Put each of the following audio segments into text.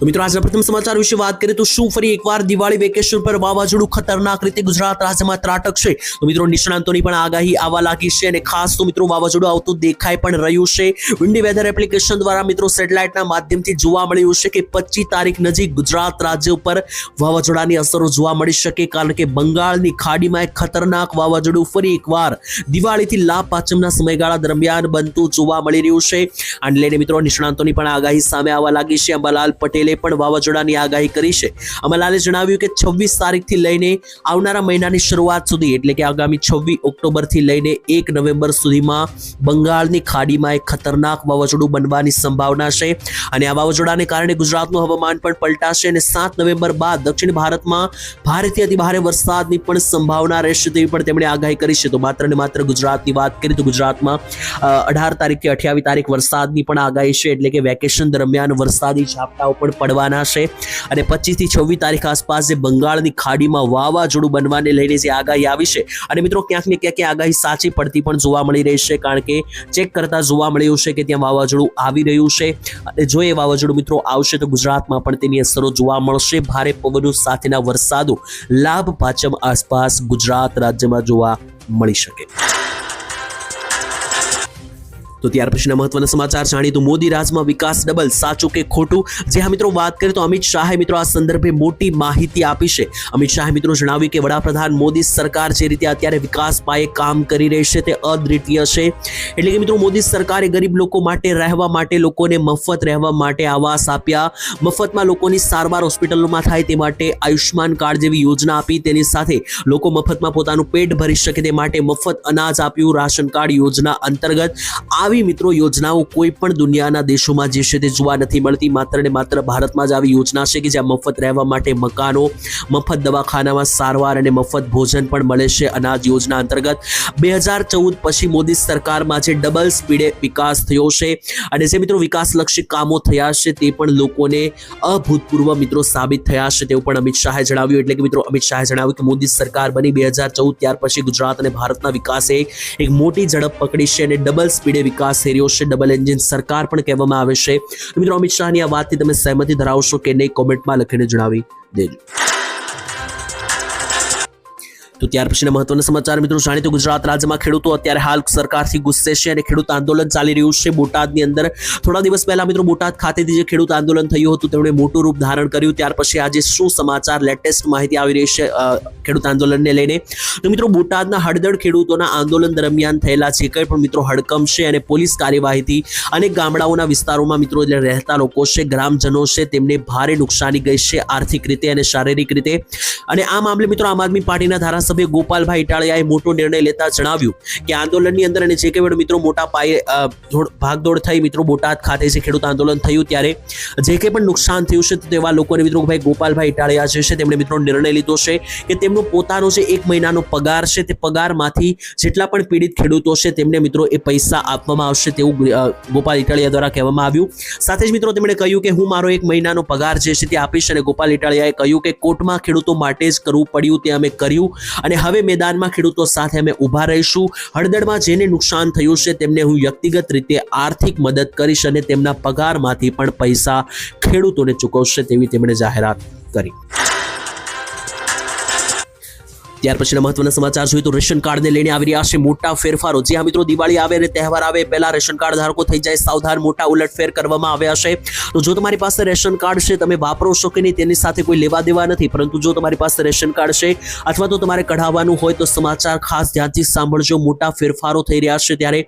તો મિત્રો, આજના પ્રથમ સમાચાર વિશે વાત કરીએ તો શું ફરી એકવાર દિવાળી વેકેશન પર વાવાઝોડું ખતરનાક રીતે ગુજરાત રાજ્યમાં ત્રાટકશે? તો મિત્રો, નિષ્ણાંતોની પણ આગાહી આવવા લાગી છે અને ખાસ તો મિત્રો, વાવાઝોડું આવતું દેખાઈ પણ રહ્યું છે. વિન્ડી વેધર એપ્લિકેશન દ્વારા મિત્રો સેટેલાઇટના માધ્યમથી જોવા મળ્યું છે કે પચીસ તારીખ નજીક ગુજરાત રાજ્ય ઉપર વાવાઝોડાની અસરો જોવા મળી શકે, કારણ કે બંગાળની ખાડીમાં એક ખતરનાક વાવાઝોડું ફરી એકવાર દિવાળીથી લાભ પાંચમના સમયગાળા દરમિયાન બનતું જોવા મળી રહ્યું છે. આને લઈને મિત્રો, નિષ્ણાંતોની પણ આગાહી સામે આવવા લાગી છે. અંબાલાલ પટેલે પણ વાવાઝોડાની આગાહી કરી છે. અમલાલે જણાવ્યું કે છવ્વીસ તારીખથી લઈને આવનારા મહિનાની શરૂઆત સુધી, એટલે કે આગામી છવ્વીસ ઓક્ટોબરથી લઈને એક નવેમ્બર સુધીમાં બંગાળની ખાડીમાં એક ખતરનાક વાવાઝોડું બનવાની સંભાવના છે. અને આ વાવાઝોડાને કારણે ગુજરાતનું હવામાન પણ પલટાશે અને સાત નવેમ્બર બાદ દક્ષિણ ભારતમાં ભારેથી અતિભારે વરસાદની પણ સંભાવના રહેશે તેવી પણ તેમણે આગાહી કરી છે. તો માત્ર ને માત્ર ગુજરાતની વાત કરીએ તો ગુજરાતમાં અઢાર તારીખથી અઠ્યાવીસ તારીખ વરસાદની પણ આગાહી છે, એટલે કે વેકેશન દરમિયાન વરસાદી ઝાપટાઓ પણ પડવાના છે અને પચીસથી છવ્વીસ તારીખ આસપાસ જે બંગાળની ખાડીમાં વાવાઝોડું બનવાને લઈને જે આગાહી આવી છે. અને મિત્રો, ક્યાંક ને ક્યાંક આગાહી સાચી પડતી પણ જોવા મળી રહી છે, કારણ કે ચેક કરતા જોવા મળ્યું છે કે ત્યાં વાવાઝોડું આવી રહ્યું છે. અને જો એ વાવાઝોડું મિત્રો આવશે તો ગુજરાતમાં પણ તેની અસરો જોવા મળશે. ભારે પવનો સાથેના વરસાદો લાભ પાંચમ આસપાસ ગુજરાત રાજ્યમાં જોવા મળી શકે. તો ત્યાર પછીના મહત્વના સમાચાર જાણીએ તો મોદી રાજમાં વિકાસ ડબલ સાચું કે ખોટું? જે હા મિત્રો વાત કરીએ તો અમિત શાહે મિત્રો આ સંદર્ભે મોટી માહિતી આપી છે. અમિત શાહે મિત્રો જણાવ્યું કે વડાપ્રધાન મોદી સરકાર જે રીતે અત્યારે વિકાસ પાયે કામ કરી રહી છે તે અદ્વિતીય છે. એટલે કે મિત્રો મોદી સરકારે ગરીબ લોકો માટે રહેવા માટે લોકોને મફત રહેવા માટે આવાસ આપ્યા. મફતમાં લોકોની સારવાર હોસ્પિટલોમાં થાય તે માટે આયુષ્યમાન કાર્ડ જેવી યોજના આપી. તેની સાથે લોકો મફતમાં પોતાનું પેટ ભરી શકે તે માટે મફત અનાજ આપ્યું રાશન કાર્ડ યોજના અંતર્ગત. આવી મિત્રો યોજનાઓ કોઈ પણ દુનિયાના દેશોમાં જે છે તે જોવા નથી મળતી. માત્ર ને માત્ર ભારતમાં જ આવી યોજના છે કે જ્યાં મફત રહેવા માટે મકાનો, મફત દવાખાનામાં સારવાર અને મફત ભોજન પણ મળે છે. અનાજ યોજના અંતર્ગત બે હજાર ચૌદ પછી મોદી સરકારમાં જે ડબલ સ્પીડે વિકાસ થયો છે અને જે મિત્રો વિકાસલક્ષી કામો થયા છે તે પણ લોકોને અભૂતપૂર્વ મિત્રો સાબિત થયા છે તેવું પણ અમિત શાહે જણાવ્યું. એટલે કે મિત્રો અમિત શાહે જણાવ્યું કે મોદી સરકાર બની બે હજાર ચૌદ ત્યાર પછી ગુજરાત અને ભારતના વિકાસે એક મોટી ઝડપ પકડી છે અને ડબલ સ્પીડે વિકાસ થઈ રહ્યો છે. ડબલ એન્જિન સરકાર પણ કહેવામાં આવે છે. મિત્રો, અમિત શાહની આ વાતથી તમે સહેમતી ધરાવશો કે નહીં કોમેન્ટમાં લખીને જણાવી દેજો. તો ત્યાર પછીના મહત્વના સમાચાર, મિત્રો જાણીએ ગુજરાત રાજ્યમાં ખેડૂતો અત્યારે હાલ સરકારથી ગુસ્સે છે અને ખેડૂત આંદોલન ચાલી રહ્યું છે. બોટાદની અંદર થોડા દિવસ પહેલા, મિત્રો, બોટાદ ખાતેથી જે ખેડૂત આંદોલન થયું હતું, તેમણે મોટું રૂપ ધારણ કર્યું. ત્યાર પછી આજે શું સમાચાર, લેટેસ્ટ માહિતી આવી રહી છે ખેડૂત આંદોલનને લઈને? તો મિત્રો, બોટાદના હળદળ ખેડૂતોના આંદોલન દરમિયાન થયેલા જે કંઈ પણ, મિત્રો, હડકંપ છે અને પોલીસ કાર્યવાહીથી અનેક ગામડાઓના વિસ્તારોમાં, મિત્રો જે રહેતા લોકો છે, ગ્રામજનો છે, તેમને ભારે નુકસાની ગઈ છે આર્થિક રીતે અને શારીરિક રીતે. અને આ મામલે, મિત્રો, આમ આદમી પાર્ટીના ધારાસભ્ય ગોપાલભાઈ ઇટાળિયાએ મોટો નિર્ણય લેતા જણાવ્યું કે આંદોલનની અંદર અને જે પણ મિત્રો મોટા પાયે ભાગદોડ થઈ મિત્રો બોટાદ ખાતે જે ખેડૂત આંદોલન થયું ત્યારે જે કંઈ પણ નુકસાન થયું છે તેવા લોકોને મિત્રો ભાઈ ગોપાલભાઈ ઇટાળિયા જે છે તેમણે મિત્રો નિર્ણય લીધો છે કે તેમનો પોતાનો જે એક મહિનાનો પગાર છે તે પગારમાંથી જેટલા પણ પીડિત ખેડૂતો છે તેમને મિત્રો એ પૈસા આપવામાં આવશે તેવું ગોપાલ ઇટાળિયા દ્વારા કહેવામાં આવ્યું. સાથે જ મિત્રો તેમણે કહ્યું કે હું મારો એક મહિનાનો પગાર જે છે તે આપીશ અને ગોપાલ ઇટાળિયાએ કહ્યું કે કોર્ટમાં ખેડૂતો માટે જ કરવું પડ્યું તે અમે કર્યું. અને હવે મેદાનમાં ખેડૂતો સાથે અમે ઊભા રહીશું. હળદળમાં જેને નુકસાન થયું છે તેમને હું વ્યક્તિગત રીતે આર્થિક મદદ કરીશ અને તેમના પગારમાંથી પણ પૈસા ખેડૂતોને ચૂકવશે તેવી તેમણે જાહેરાત કરી. ત્યાર પછીના મહત્વના સમાચાર જોઈએ તો રેશન કાર્ડને લઈને આવી રહ્યા છે મોટા ફેરફારો. જે મિત્રો દિવાળી આવે અને તહેવાર આવે, પહેલા રેશન કાર્ડ ધારકો થઈ જાય, સાવધાન મોટા ઉલટફેર કરવામાં આવ્યા છે. તો જો તમારી પાસે રેશન કાર્ડ છે, તમે વાપરો છો કે નહીં તેની સાથે કોઈ લેવા દેવા નથી. પરંતુ જો તમારી પાસે રેશન કાર્ડ છે અથવા તો તમારે કઢાવવાનું હોય તો સમાચાર ખાસ ધ્યાનથી સાંભળજો. મોટા ફેરફારો થઈ રહ્યા છે ત્યારે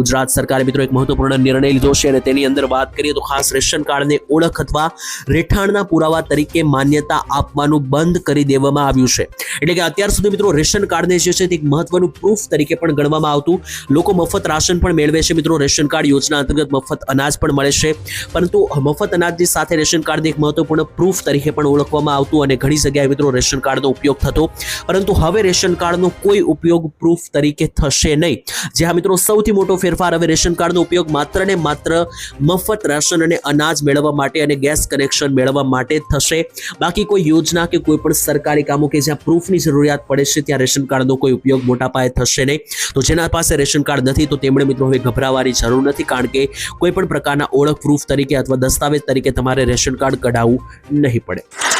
ગુજરાત સરકારે મિત્રો એક મહત્વપૂર્ણ નિર્ણય લીધો છે અને તેની અંદર વાત કરીએ તો ખાસ રેશન કાર્ડને ઓળખ અથવા રહેઠાણના પુરાવા તરીકે માન્યતા આપવાનું બંધ કરી દેવામાં આવ્યું છે. એટલે કે અત્યાર સુધી મિત્રો રેશન કાર્ડને જે છે એક મહત્વનું પ્રૂફ તરીકે પણ ગણવામાં આવતું. લોકો મફત રાશન પણ મેળવે છે મિત્રો. રેશન કાર્ડ યોજના અંતર્ગત મફત અનાજ પણ મળે છે. પરંતુ મફત અનાજની સાથે રેશન કાર્ડને એક મહત્વપૂર્ણ પ્રૂફ તરીકે પણ ઓળખવામાં આવતું અને ઘણી જગ્યાએ મિત્રો રેશન કાર્ડનો ઉપયોગ થતો. પરંતુ હવે રેશન કાર્ડનો કોઈ ઉપયોગ પ્રૂફ તરીકે થશે નહીં. જે હા મિત્રો સૌથી મોટો ફેરફાર હવે રેશન કાર્ડનો ઉપયોગ માત્ર ને માત્ર મફત રાશન અને અનાજ મેળવવા માટે અને ગેસ કનેક્શન મેળવવા માટે થશે. બાકી કોઈ યોજના કે કોઈ પણ સરકારી કામો કે જ્યાં પ્રૂફની જરૂરિયાત પડે છે ત્યાં રેશન કાર્ડનો કોઈ ઉપયોગ મોટા પાયે થશે નહીં. તો જેના પાસે રેશન કાર્ડ નથી તો તેમણે મિત્રો હવે ગભરાવાની જરૂર નથી કારણ કે કોઈ પણ પ્રકારના ઓળખ પ્રૂફ તરીકે અથવા દસ્તાવેજ તરીકે તમારે રેશન કાર્ડ કઢાવવું નહીં પડે.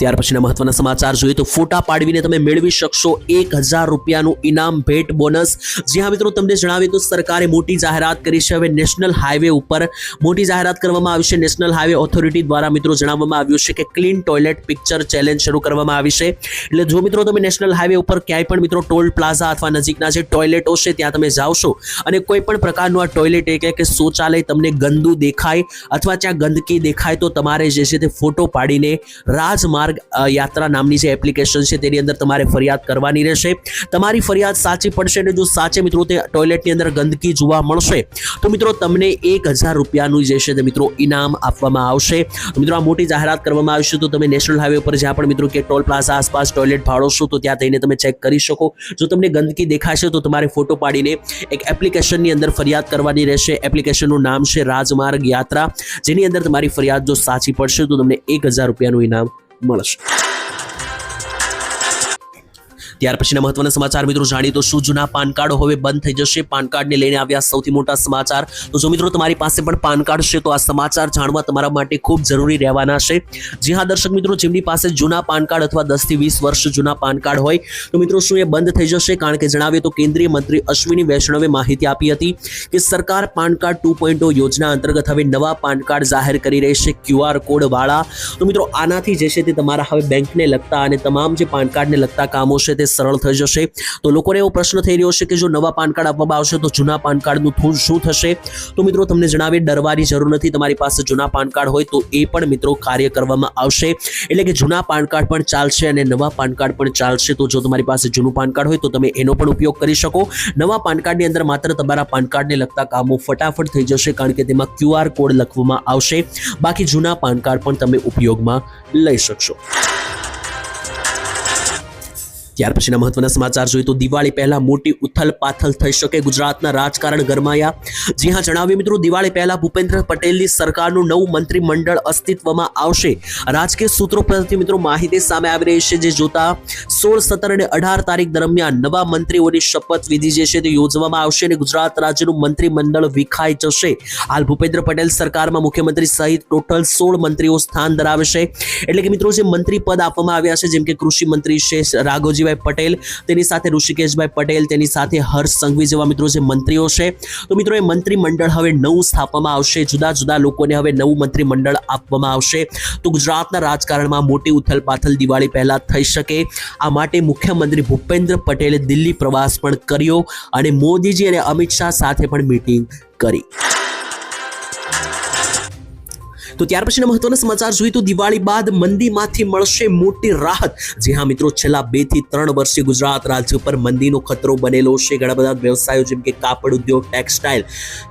ત્યાર પછીના મહત્વના સમાચાર જોઈએ તો ફોટા પાડવીને તમે મેળવી શકશો એક હજાર રૂપિયાનું ઇનામ ભેટ બોનસ. જ્યાં મિત્રો, તમને જણાવીએ તો સરકારે મોટી જાહેરાત કરી છે. હવે નેશનલ હાઈવે ઉપર મોટી જાહેરાત કરવામાં આવી છે. નેશનલ હાઈવે ઓથોરિટી દ્વારા મિત્રો જણાવવામાં આવ્યું છે કે ક્લીન ટોયલેટ પિક્ચર ચેલેન્જ શરૂ કરવામાં આવી છે. એટલે જો મિત્રો તમે નેશનલ હાઈવે ઉપર ક્યાંય પણ મિત્રો ટોલ પ્લાઝા અથવા નજીકના જે ટોયલેટો છે ત્યાં તમે જાવશો અને કોઈ પણ પ્રકારનું આ ટોયલેટ એટલે કે શૌચાલય તમને ગંદુ દેખાય અથવા ત્યાં ગંદકી દેખાય તો તમારે જે છે તે ફોટો પાડીને રાજમાર્ગ અ, યાત્રા નામની જે એપ્લિકેશન છે તેની અંદર તમારે ફરિયાદ કરવાની રહેશે. તમારી ફરિયાદ સાચી પડશે અને જો સાચે મિત્રો તે ટોયલેટની અંદર ગંદકી જોવા મળશે તો મિત્રો તમને એક હજાર રૂપિયાનું જે છે તે મિત્રો ઇનામ આપવામાં આવશે. મિત્રો આ મોટી જાહેરાત કરવામાં આવશે તો તમે નેશનલ હાઈવે ઉપર જ્યાં પણ મિત્રો કે ટોલ પ્લાઝા આસપાસ ટોયલેટ ભાડોશો તો ત્યાં થઈને તમે ચેક કરી શકો. જો તમને ગંદકી દેખાશે તો તમારે ફોટો પાડીને એક એપ્લિકેશનની અંદર ફરિયાદ કરવાની રહેશે. એપ્લિકેશનનું નામ છે રાજમાર્ગ યાત્રા. જેની અંદર તમારી ફરિયાદ જો સાચી પડશે તો તમને એક હજાર રૂપિયાનું ઇનામ મળશે ત્યાર પછીના મહત્વના સમાચાર મિત્રો જાણીએ તો શું જૂના પાન કાર્ડ હવે બંધ થઈ જશે? પાન કાર્ડને લઈને આવ્યા સૌથી મોટા સમાચાર. તો જો મિત્રો તમારી પાસે પણ પાન કાર્ડ છે તો આ સમાચાર જાણવા તમારા માટે ખૂબ જરૂરી રહેવાના છે. જી હા, દર્શક મિત્રો, જેમની પાસે જૂના પાન કાર્ડ અથવા દસથી વીસ વર્ષ જૂના પાન કાર્ડ હોય, તો મિત્રો શું એ બંધ થઈ જશે? કારણ કે જણાવીએ તો કેન્દ્રીય મંત્રી અશ્વિની વૈષ્ણવે માહિતી આપી હતી કે સરકાર પાન કાર્ડ ટુ પોઈન્ટ યોજના અંતર્ગત હવે નવા પાન કાર્ડ જાહેર કરી રહી છે ક્યુઆર કોડ વાળા. તો મિત્રો આનાથી જે છે તે તમારા હવે બેંકને લગતા અને તમામ જે પાન કાર્ડને લગતા કામો છે તે સરળ થઈ જશે. તો લોકોને એવો પ્રશ્ન થઈ રહ્યો છે કે જો નવા પાન કાર્ડ આપવામાં આવશે તો જૂના પાન કાર્ડનું શું થશે? તો મિત્રો તમને જણાવી ડરવાની જરૂર નથી. તમારી પાસે જૂના પાન કાર્ડ હોય તો એ પણ મિત્રો કાર્ય કરવામાં આવશે. એટલે કે જૂના પાન કાર્ડ પણ ચાલશે અને નવા પાન કાર્ડ પણ ચાલશે. તો જો તમારી પાસે જૂનું પાન કાર્ડ હોય તો તમે એનો પણ ઉપયોગ કરી શકો. નવા પાન કાર્ડની અંદર માત્ર તમારા પાન કાર્ડને લગતા કામો ફટાફટ થઈ જશે કારણ કે તેમાં ક્યુઆર કોડ લખવામાં આવશે. બાકી જૂના પાન કાર્ડ પણ તમે ઉપયોગમાં લઈ શકશો. ત્યાર પછીના મહત્વના સમાચાર જોઈએ તો દિવાળી પહેલા મોટી ઉથલ પાથલ થઈ શકે ગુજરાતના રાજકારણ ગરમાયા. જી હા જણાવ્યું મિત્રો, દિવાળી પહેલા ભૂપેન્દ્ર પટેલની સરકારનું નવું મંત્રીમંડળ અસ્તિત્વમાં આવશે. રાજકીય સૂત્રો પરથી મિત્રો માહિતી સામે આવી રહી છે. જે જોતા સોળ, સત્તર અને અઢાર તારીખ દરમિયાન નવા મંત્રીઓની શપથ વિધિ જે છે તે યોજવામાં આવશે અને ગુજરાત રાજ્યનું મંત્રીમંડળ વિખાઈ જશે. હાલ ભૂપેન્દ્ર પટેલ સરકારમાં મુખ્યમંત્રી સહિત ટોટલ સોળ મંત્રીઓ સ્થાન ધરાવે છે. એટલે કે મિત્રો, જે મંત્રી પદ આપવામાં આવ્યા છે, જેમ કે કૃષિ મંત્રી છે રાઘોજીભાઈ પટેલ, તેની સાથે ઋષિકેશભાઈ પટેલ, તેની સાથે હર્ષ સંઘવી જેવા મિત્રો જે મંત્રીઓ છે. તો મિત્રો, એ મંત્રીમંડળ હવે નવું સ્થાપવામાં આવશે. જુદા જુદા લોકોને હવે નવું મંત્રીમંડળ આપવામાં આવશે. તો ગુજરાતના રાજકારણમાં મોટી ઉથલપાથલ દિવાળી પહેલાં થઈ શકે. આ માટે મુખ્યમંત્રી ભૂપેન્દ્ર પટેલે દિલ્હી પ્રવાસ પણ કર્યો અને મોદીજી અને અમિત શાહ સાથે પણ મીટિંગ કરી. તો ત્યાર પછીના મહત્વના સમાચાર જોઈએ તો દિવાળી બાદ મંદીમાંથી મળશે મોટી રાહત. જે હા મિત્રો, છેલ્લા બેથી ત્રણ વર્ષથી ગુજરાત રાજ્ય પર મંદીનો ખતરો બનેલો છે. ઘણા બધા વ્યવસાયો જેમ કે કાપડ ઉદ્યોગ, ટેક્સટાઇલ,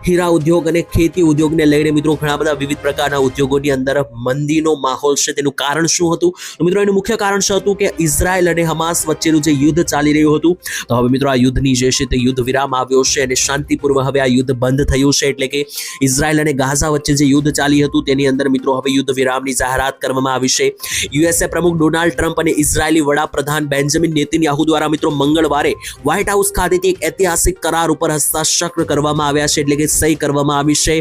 હીરા ઉદ્યોગ અને ખેતી ઉદ્યોગને લઈને મિત્રો ઘણા બધા વિવિધ પ્રકારના ઉદ્યોગોની અંદર મંદીનો માહોલ છે. તેનું કારણ શું હતું? મિત્રો એનું મુખ્ય કારણ શું હતું કે ઇઝરાયલ અને હમાસ વચ્ચેનું જે યુદ્ધ ચાલી રહ્યું હતું, તો હવે મિત્રો આ યુદ્ધની જે છે તે યુદ્ધ વિરામ આવ્યો છે અને શાંતિપૂર્વક હવે આ યુદ્ધ બંધ થયું છે. એટલે કે ઇઝરાયલ અને ગાઝા વચ્ચે જે યુદ્ધ ચાલી હતું તેની અંદર મિત્રો હવે યુદ્ધ વિરામની જાહેરાત કરવામાં આવી છે. યુએસએ પ્રમુખ ડોનાલ્ડ ટ્રમ્પ અને ઇઝરાયેલી વડાપ્રધાન બેન્જામિન નેતન્યાહુ દ્વારા મિત્રો મંગળવારે વ્હાઇટ હાઉસ ખાતેથી એક ઐતિહાસિક કરાર ઉપર હસ્તાક્ષર કરવામાં આવ્યા છે, એટલે કે સહી કરવામાં આવી છે.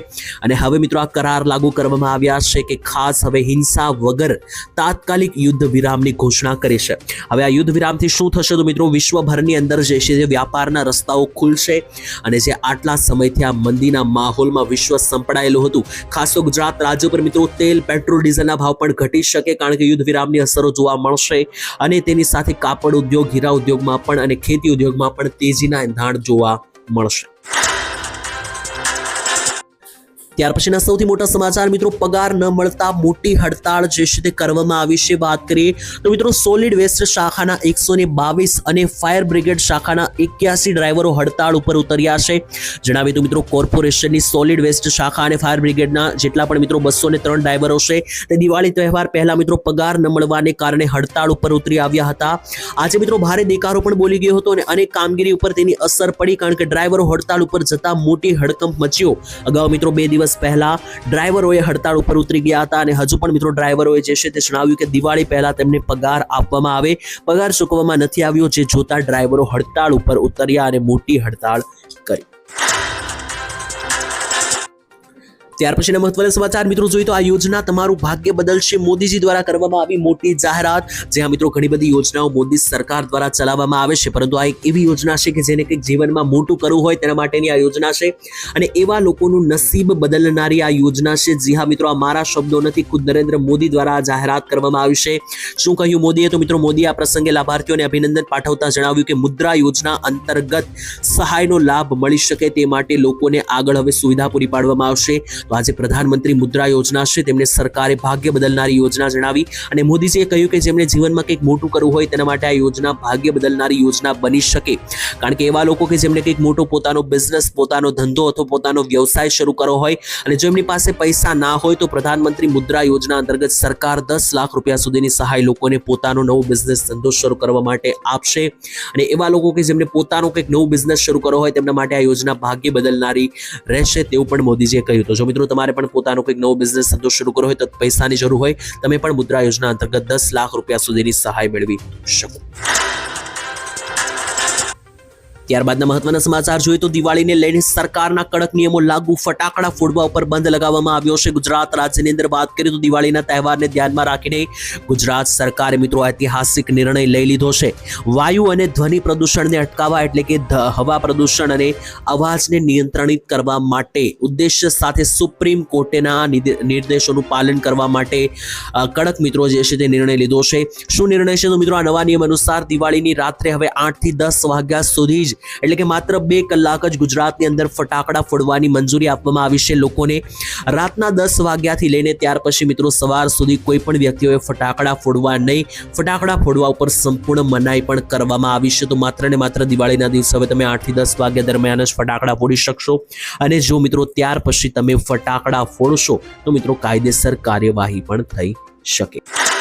અને હવે મિત્રો આ કરાર લાગુ કરવામાં આવ્યા છે કે ખાસ હવે હિંસા વગર તાત્કાલિક યુદ્ધ વિરામની ઘોષણા કરી છે. હવે આ યુદ્ધ વિરામથી શું થશે તો મિત્રો વિશ્વભરની અંદર જે છે જે વ્યાપારના રસ્તાઓ ખુલશે અને જે આટલા સમયથી આ મંદીના માહોલમાં વિશ્વ સંપડાયેલું હતું. ખાસ ગુજરાત રાજ્ય પર મિત્રો, તેલ, પેટ્રોલ, ડીઝલના ભાવ પણ ઘટી શકે કારણ કે યુદ્ધ વિરામની અસરો જોવા મળશે અને તેની સાથે કાપડ ઉદ્યોગ, હીરા ઉદ્યોગમાં પણ અને ખેતી ઉદ્યોગમાં પણ તેજીના એંધાણ જોવા મળશે. ત્યાર પછીના સૌથી મોટા સમાચાર, મિત્રો, પગાર ન મળતા મોટી હડતાળ જે છે તે કરવામાં આવી છે. વાત કરીએ તો મિત્રો સોલિડ વેસ્ટ શાખાના એકસો બાવીસ અને ફાયર બ્રિગેડ શાખાના એક્યાસી ડ્રાઈવરો હડતાળ ઉપર ઉતર્યા છે. જણાવી તો મિત્રો કોર્પોરેશનની સોલિડ વેસ્ટ શાખા અને ફાયર બ્રિગેડના જેટલા પણ મિત્રો બસો ત્રણ ડ્રાઈવરો છે, તે દિવાળી તહેવાર પહેલા મિત્રો, પગાર ન મળવાને કારણે હડતાળ ઉપર ઉતરી આવ્યા હતા. આજે મિત્રો, ભારે દેકારો પણ બોલી ગયો હતો અને અનેક કામગીરી ઉપર તેની અસર પડી કારણ કે ડ્રાઈવરો હડતાળ ઉપર જતા મોટી હડકંપ મચ્યો. અગાઉ મિત્રો, બે દિવસ પહેલા ડ્રાઈવરોએ હડતાળ ઉપર ઉતરી ગયા હતા અને હજુ પણ મિત્રો ડ્રાઈવરોએ જે છે તે જણાવ્યું કે દિવાળી પહેલા તેમને પગાર આપવામાં આવે. પગાર ચૂકવવામાં નથી આવ્યો, જે જોતા ડ્રાઈવરો હડતાળ ઉપર ઉતર્યા અને મોટી હડતાળ કરી. ત્યાર પછીના મહત્વના સમાચાર, મિત્રો જોઈએ તો આ યોજના તમારું ભાગ્ય બદલશે. મોદીજી દ્વારા કરવામાં આવી મોટી જાહેરાત, જ્યાં મિત્રો ઘણી બધી યોજનાઓ મોદી સરકાર દ્વારા ચલાવવામાં આવે છે. પરંતુ આ એક એવી યોજના છે કે જેને કંઈક જીવનમાં મોટું કરવું હોય તેના માટેની આ યોજના છે. અને એવા લોકોનું નસીબ બદલનારી આ યોજના છે. જી હા, મિત્રો, આ મારા શબ્દો નથી. ખુદ નરેન્દ્ર મોદી દ્વારા આ જાહેરાત કરવામાં આવી છે. શું કહ્યું મોદીએ? તો મિત્રો મોદીએ આ પ્રસંગે લાભાર્થીઓને અભિનંદન પાઠવતા જણાવ્યું કે મુદ્રા યોજના અંતર્ગત સહાયનો લાભ મળી શકે તે માટે લોકોને આગળ હવે સુવિધા પૂરી પાડવામાં આવશે. તો આજે પ્રધાનમંત્રી મુદ્રા યોજના છે તેમને સરકારે ભાગ્ય બદલનારી યોજના જણાવી અને મોદીજીએ કહ્યું કે જેમણે જીવનમાં કંઈક મોટું કરવું હોય તેના માટે આ યોજના ભાગ્ય બદલનારી યોજના બની શકે. કારણ કે એવા લોકો કે જેમણે કંઈક મોટો પોતાનો બિઝનેસ પોતાનો ધંધો અથવા પોતાનો વ્યવસાય શરૂ કરવો હોય અને જો એમની પાસે પૈસા ના હોય તો પ્રધાનમંત્રી મુદ્રા યોજના અંતર્ગત સરકાર દસ લાખ રૂપિયા સુધીની સહાય લોકોને પોતાનો નવો બિઝનેસ ધંધો શરૂ કરવા માટે આપશે. અને એવા લોકો કે જેમને પોતાનો કંઈક નવું બિઝનેસ શરૂ કરવો હોય તેમના માટે આ યોજના ભાગ્ય બદલનારી રહેશે તેવું પણ મોદીજીએ કહ્યું તો જો મિત્રો, તમારે પણ પોતાનો કંઈક નવો બિઝનેસ ધંધો શરૂ કરવો હોય તો પૈસાની જરૂર હોય. તમે પણ મુદ્રા યોજના અંતર્ગત દસ લાખ રૂપિયા સુધીની સહાય મેળવી શકો. ત્યારબાદના મહત્વના સમાચાર જોઈએ તો દિવાળીને લઈને સરકારના કડક નિયમો લાગુ, ફટાકડા ફોડવા ઉપર બંધ લગાવવામાં આવ્યો છે. ગુજરાત રાજ્યની અંદર વાત કરીએ તો દિવાળીના તહેવારને ધ્યાનમાં રાખીને ગુજરાત સરકારે મિત્રો ઐતિહાસિક નિર્ણય લઈ લીધો છે. વાયુ અને ધ્વનિ પ્રદૂષણને અટકાવવા એટલે કે હવા પ્રદૂષણ અને અવાજને નિયંત્રણિત કરવા માટે ઉદ્દેશ્ય સાથે સુપ્રીમ કોર્ટેના નિર્દેશોનું પાલન કરવા માટે કડક મિત્રો જે છે તે નિર્ણય લીધો છે. શું નિર્ણય છે? તો મિત્રો આ નવા નિયમ અનુસાર દિવાળીની રાત્રે હવે આઠથી દસ વાગ્યા સુધી જ એટલે કે માત્ર બે કલાક જ ગુજરાતની અંદર ફટાકડા ફોડવાની મંજૂરી આપવામાં આવી છે લોકોને. રાતના દસ વાગ્યાથી લઈને ત્યાર પછી મિત્રો સવાર સુધી કોઈ પણ વ્યક્તિઓએ ફટાકડા ફોડવા નહીં, ફટાકડા ફોડવા ઉપર સંપૂર્ણ મનાઈ પણ કરવામાં આવી છે. તો માત્ર ને માત્ર દિવાળીના દિવસે હવે તમે આઠથી દસ વાગ્યા દરમિયાન જ ફટાકડા ફોડી શકશો. અને જો મિત્રો ત્યાર પછી તમે ફટાકડા ફોડશો, તો મિત્રો કાયદેસર કાર્યવાહી પણ થઈ શકે.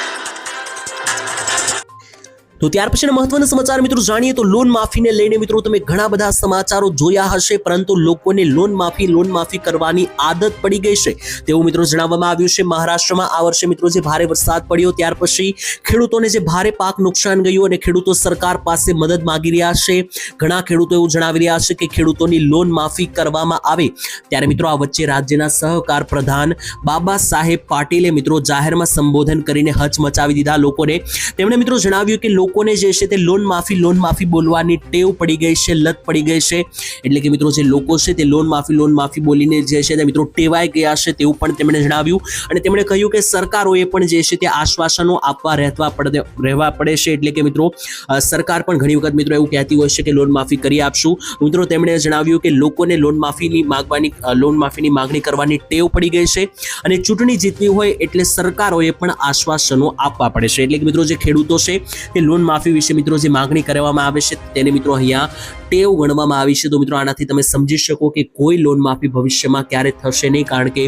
તો ત્યાર પછીના મહત્વના સમાચાર મિત્રો જાણીએ તો લોન માફીને લઈને મિત્રો તમે ઘણા બધા સમાચારો જોયા હશે, પરંતુ લોકોને લોન માફી લોન માફી કરવાની આદત પડી ગઈ છે. તેવું મિત્રો જણાવવામાં આવ્યું છે, મહારાષ્ટ્રમાં આ વર્ષે મિત્રો જે ભારે વરસાદ પડ્યો, ત્યાર પછી ખેડૂતોને જે ભારે પાક નુકસાન ગયું અને ખેડૂતો સરકાર પાસે મદદ માંગી રહ્યા છે. ઘણા ખેડૂતો એવું જણાવી રહ્યા છે કે ખેડૂતોની લોન માફી કરવામાં આવે. ત્યારે મિત્રો આ વચ્ચે રાજ્યના સહકાર પ્રધાન બાબા સાહેબ પાટીલે મિત્રો જાહેરમાં સંબોધન કરીને હચમચાવી દીધા લોકોને. તેમણે મિત્રો જણાવ્યું કે લોકોને જે છે તે લોન માફી લોન માફી બોલવાની ટેવ પડી ગઈ છે, લત પડી ગઈ છે. એટલે કે મિત્રો જે લોકો છે તે લોન માફી લોન માફી બોલીને જે છે તે મિત્રો ટેવાઈ ગયા છે તેવું પણ તેમણે જણાવ્યું. અને તેમણે કહ્યું કે સરકારોએ પણ જે છે તે આશ્વાસનો આપવા રહેવા પડે રહેવા પડે છે. એટલે કે મિત્રો સરકાર પણ ઘણી વખત મિત્રો એવું કહેતી હોય છે કે લોન માફી કરી આપશું. મિત્રો તેમણે જણાવ્યું કે લોકોને લોન માફીની માગવાની લોન માફીની માગણી કરવાની ટેવ પડી ગઈ છે. અને ચૂંટણી જીતવી હોય એટલે સરકારોએ પણ આશ્વાસનો આપવા પડે છે. એટલે કે મિત્રો જે ખેડૂતો છે તે લોન માફી વિશે મિત્રો જે માંગણી કરવામાં આવે છે તેને મિત્રો અહીંયા ટેવ ગણવામાં આવી છે. તો મિત્રો આનાથી તમે સમજી શકો કે કોઈ લોન માફી ભવિષ્યમાં ક્યારે થશે નહીં, કારણ કે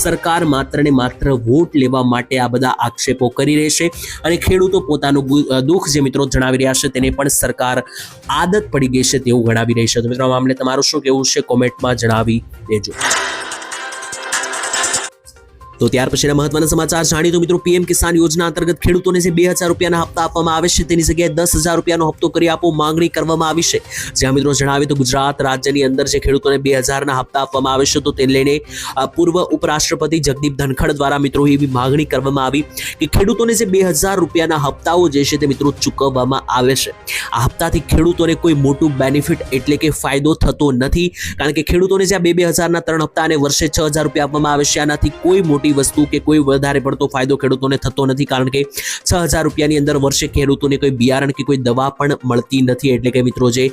સરકાર માત્ર ને માત્ર વોટ લેવા માટે આ બધા આક્ષેપો કરી રહેશે અને ખેડૂતો પોતાનું દુઃખ જે મિત્રો જણાવી રહ્યા છે તેને પણ સરકાર આદત પડી ગઈ છે તેવું ગણાવી રહી છે. તો મિત્રો મામલે તમારું શું કહેવું છે? કોમેન્ટમાં જણાવી દેજો. તો ત્યાર પછીના મહત્વના સમાચાર જાણીએ તો મિત્રો પીએમ કિસાન યોજના અંતર્ગત ખેડૂતોને જે બે હજાર રૂપિયાના હપ્તા આપવામાં આવે છે તેની જગ્યાએ દસ હજાર રૂપિયાનો હપ્તો કરી આપો માંગણી કરવામાં આવી છે. જ્યાં મિત્રો જણાવીએ તો ગુજરાત રાજ્યની અંદર જે ખેડૂતોને બે હજારના હપ્તા આપવામાં આવે છે તો તેને લઈને પૂર્વ ઉપરાષ્ટ્રપતિ જગદીપ ધનખડ દ્વારા મિત્રો એવી માંગણી કરવામાં આવી કે ખેડૂતોને જે બે હજાર રૂપિયાના હપ્તાઓ જે છે તે મિત્રો ચૂકવવામાં આવે છે. આ હપ્તાથી ખેડૂતોને કોઈ મોટું બેનિફિટ એટલે કે ફાયદો થતો નથી. કારણ કે ખેડૂતોને જ્યાં બે બે હજારના ત્રણ હપ્તા અને વર્ષે છ હજાર રૂપિયા આપવામાં આવે છે, આનાથી કોઈ મોટી મોટી વસ્તુ કે કોઈ વધારે પડતો ફાયદો ખેડૂતોને થતો નથી, કારણ કે છ હજાર રૂપિયાની અંદર વર્ષે ખેડૂતોને કોઈ બિયારણ કે કોઈ દવા પણ મળતી નથી. એટલે કે મિત્રો જે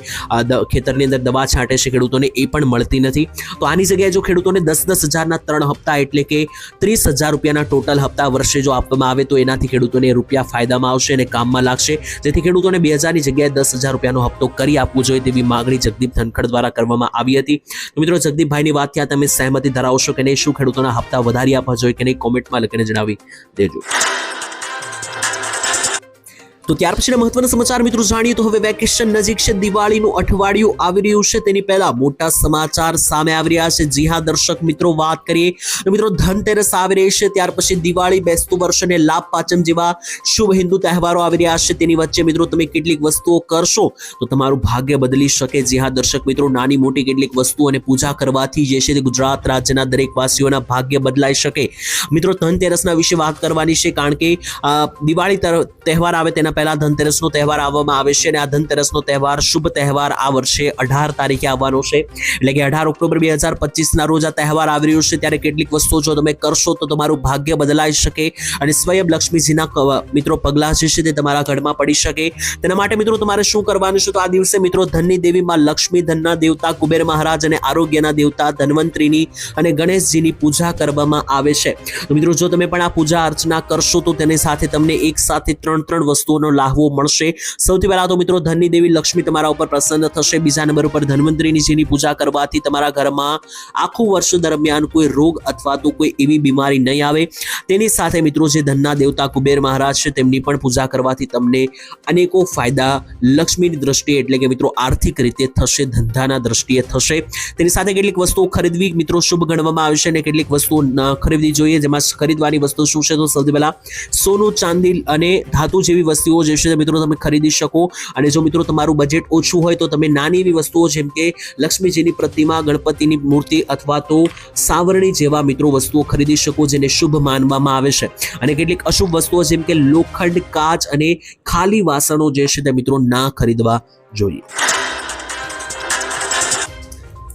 ખેતરની અંદર દવા છાંટે છે ખેડૂતોને, એ પણ મળતી નથી. તો આની જગ્યાએ જો ખેડૂતોને દસ દસ હજારના ત્રણ હપ્તા એટલે કે ત્રીસ હજાર રૂપિયાના ટોટલ હપ્તા વર્ષે જો આપવામાં આવે, તો એનાથી ખેડૂતોને રૂપિયા ફાયદામાં આવશે અને કામમાં લાગશે. જેથી ખેડૂતોને બે હજારની જગ્યાએ દસ હજાર રૂપિયાનો હપ્તો કરી આપવો જોઈએ તેવી માગણી જગદીપ ધનખડ દ્વારા કરવામાં આવી હતી. તો મિત્રો જગદીપભાઈની વાત ત્યાં તમે સહેમતી ધરાવશો કે નહીં? શું ખેડૂતોના હપ્તા વધારી આપવા જોઈએ કે નહીં કોમેન્ટમાં લખીને જણાવી દેજો. તો ત્યાર પછીના મહત્વના સમાચાર મિત્રો જાણીએ તો હવે વેકેશન નજીક છે. દિવાળીનું અઠવાડિયું આવી રહ્યું છે. તેની પહેલા મોટા સમાચાર સામે આવી રહ્યા છે. જી હા, દર્શક મિત્રો, વાત કરીએ તો મિત્રો ધનતેરસ આવી રહી છે. ત્યાર પછી દિવાળી બેસતું વર્ષ અને લાભ પાચમ જેવા શુભ હિન્દુ તહેવારો આવી રહ્યા છે. તેની વચ્ચે મિત્રો તમે કેટલીક વસ્તુઓ કરશો તો તમારું ભાગ્ય બદલી શકે. જી હા, દર્શક મિત્રો, નાની મોટી કેટલીક વસ્તુઓ અને પૂજા કરવાથી જે છે તે ગુજરાત રાજ્યના દરેક વાસીઓના ભાગ્ય બદલાઈ શકે. મિત્રો, ધનતેરસના વિશે વાત કરવાની છે કારણ કે દિવાળી તહેવાર આવે તેના પહેલા ધનતેરસનો તહેવાર આવવામાં આવે છે અને આ ધનતેરસનો તહેવાર શુભ તહેવાર આ વર્ષે અઢાર તારીખે આવવાનો છે. એટલે કે અઢાર ઓક્ટોબર બે હજાર પચીસના રોજ આ તહેવાર આવી રહ્યો છે. ત્યારે કેટલીક વસ્તુઓ જો તમે કરશો તો તમારું ભાગ્ય બદલાઈ શકે અને સ્વયં લક્ષ્મીજીના મિત્રો પગલાં જે છે તે તમારા ઘરમાં પડી શકે. તેના માટે મિત્રો તમારે શું કરવાનું છે તો આ દિવસે મિત્રો ધનની દેવીમાં લક્ષ્મી ધનના દેવતા, કુબેર મહારાજ અને આરોગ્યના દેવતા, ધન્વંતરીની અને ગણેશજીની પૂજા કરવામાં આવે છે. મિત્રો જો તમે પણ આ પૂજા અર્ચના કરશો તો તેની સાથે તમને એક સાથે ત્રણ ત્રણ વસ્તુઓનો લાહવો મળશે. સૌથી પહેલાં તો મિત્રો ધનની દેવી લક્ષ્મી તમારા ઉપર પ્રસન્ન થશે. બીજા નંબર ઉપર ધન્વંતરીજીની પૂજા કરવાથી તમારા ઘરમાં આખું વર્ષ દરમિયાન કોઈ રોગ અથવા તો કોઈ એવી બીમારી નહીં આવે. તેની સાથે મિત્રો જે ધનના દેવતા કુબેર મહારાજ છે, તેમની પણ પૂજા કરવાથી તમને અનેકો ફાયદા લક્ષ્મીની દ્રષ્ટિએ એટલે કે મિત્રો આર્થિક રીતે થશે, ધંધાના દ્રષ્ટિએ થશે. તેની સાથે કેટલીક વસ્તુઓ ખરીદવી મિત્રો શુભ ગણવામાં આવે છે અને કેટલીક વસ્તુઓ ખરીદવી જોઈએ. જેમાં ખરીદવાની વસ્તુ શું છે? તો સૌથી પહેલા સોનું, ચાંદી અને ધાતુ જેવી વસ્તુઓ જે છે મિત્રો તમે ખરીદી શકો. અને જો મિત્રો તમારું બજેટ ઓછું હોય તો તમે નાની એવી વસ્તુઓ જેમ કે લક્ષ્મીજીની પ્રતિમા, ગણપતિની મૂર્તિ અથવા તો સાવરણી જેવા મિત્રો વસ્તુઓ ખરીદી શકો જેને શુભ માનવામાં આવે છે. અને કેટલીક અશુભ વસ્તુઓ જેમ કે લોખંડ, કાચ અને ખાલી વાસણો જે છે તે મિત્રો ના ખરીદવા જોઈએ.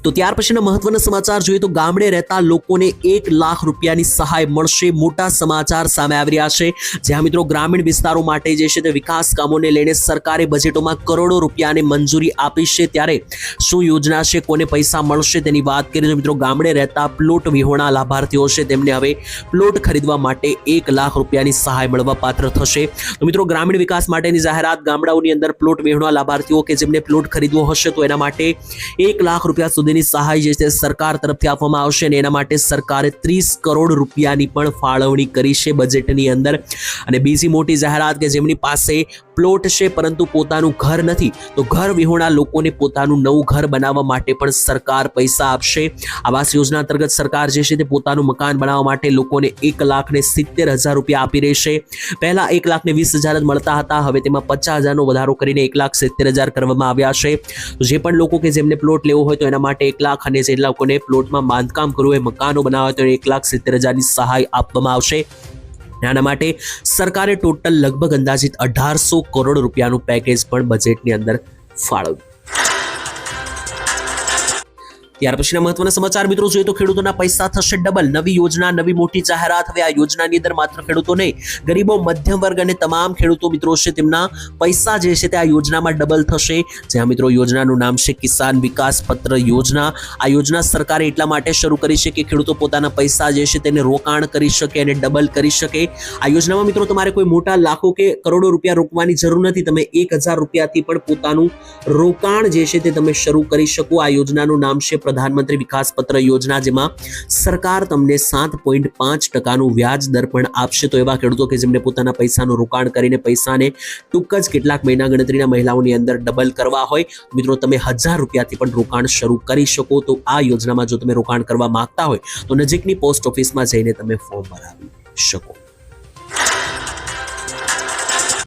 તો ત્યાર પછીના મહત્વના સમાચાર જોઈએ તો ગામડે રહેતા લોકોને એક લાખ રૂપિયાની સહાય મળશે મોટા સમાચાર સામે આવી રહ્યા છે. જ્યાં મિત્રો ગ્રામીણ વિસ્તારો માટે જે છે તે વિકાસ કામોને લઈને સરકારે બજેટોમાં કરોડો રૂપિયાની મંજૂરી આપી છે. ત્યારે શું યોજના છે, કોને પૈસા મળશે તેની વાત કરીએ તો મિત્રો ગામડે રહેતા પ્લોટ વિહોણા લાભાર્થીઓ છે, તેમને હવે પ્લોટ ખરીદવા માટે એક લાખ રૂપિયાની સહાય મળવા પાત્ર થશે. તો મિત્રો ગ્રામીણ વિકાસ માટેની જાહેરાત ગામડાઓની અંદર પ્લોટ વિહોણા લાભાર્થીઓ કે જેમને પ્લોટ ખરીદવો હશે તો એના માટે એક લાખ રૂપિયા સુધીની સહાય જે છે સરકાર તરફથી આપવામાં આવશે અને એના માટે સરકારે ત્રીસ કરોડ રૂપિયાની પણ ફાળવણી કરી છે બજેટની અંદર. અને બીજી મોટી જાહેરાત કે જેમની પાસે પ્લોટ છે પરંતુ પોતાનું ઘર નથી, તો ઘર વિહોણા લોકોને પોતાનું નવું ઘર બનાવવા માટે પણ સરકાર પૈસા આપશે. આવાસ યોજના અંતર્ગત સરકાર જે છે તે પોતાનું મકાન બનાવવા માટે લોકોને એક લાખને સિત્તેર હજાર રૂપિયા આપી રહેશે પહેલાં એક લાખને વીસ હજાર જ મળતા હતા, હવે તેમાં પચાસ હજારનો વધારો કરીને એક લાખ સિત્તેર હજાર કરવામાં આવ્યા છે. તો જે પણ લોકો કે જેમને પ્લોટ લેવો હોય તો એના માટે એક લાખ અને જે લોકોને પ્લોટમાં બાંધકામ કરવું એ મકાનો બનાવવા તો એક લાખ સિત્તેર હજારની સહાય આપવામાં આવશે. આના માટે સરકારે ટોટલ લગભગ અંદાજિત અઢારસો કરોડ રૂપિયાનું પેકેજ પણ બજેટની અંદર ફાળવ્યું. ત્યાર પછીના મહત્વના સમાચાર મિત્રો, જોઈએ તો ખેડૂતોના પૈસા થશે ડબલ. નવી યોજના, નવી મોટી જાહેરાત. હવે આ યોજનાની અંદર માત્ર ખેડૂતો નહીં, ગરીબો, મધ્યમ વર્ગ અને તમામ ખેડૂતો મિત્રો છે તેમના પૈસા જે છે તે આ યોજનામાં ડબલ થશે. જ્યાં મિત્રો યોજનાનું નામ છે કિસાન વિકાસ પત્ર યોજના. આ યોજના સરકારે એટલા માટે શરૂ કરી છે કે ખેડૂતો પોતાના પૈસા જે છે તેને રોકાણ કરી શકે અને ડબલ કરી શકે. આ યોજનામાં મિત્રો તમારે કોઈ મોટા લાખો કે કરોડો રૂપિયા રોકવાની જરૂર નથી. તમે એક હજાર રૂપિયાથી પણ પોતાનું રોકાણ જે છે તે તમે શરૂ કરી શકો. આ યોજનાનું નામ છે પ્રધાનમંત્રી વિકાસ પત્ર યોજના જેમાં સરકાર તમને સાત પોઈન્ટ પાંચ ટકાનું વ્યાજ દર પણ આપશે. તો એવા ખેડૂતો કે જેમને પોતાના પૈસાનું રોકાણ કરીને પૈસાને ટૂંક જ કેટલાક મહિના ગણતરીના મહિલાઓની અંદર ડબલ કરવા હોય, મિત્રો તમે હજાર રૂપિયાથી પણ રોકાણ શરૂ કરી શકો. તો આ યોજનામાં જો તમે રોકાણ કરવા માંગતા હોય, તો નજીકની પોસ્ટ ઓફિસમાં જઈને તમે ફોર્મ ભરાવી શકો.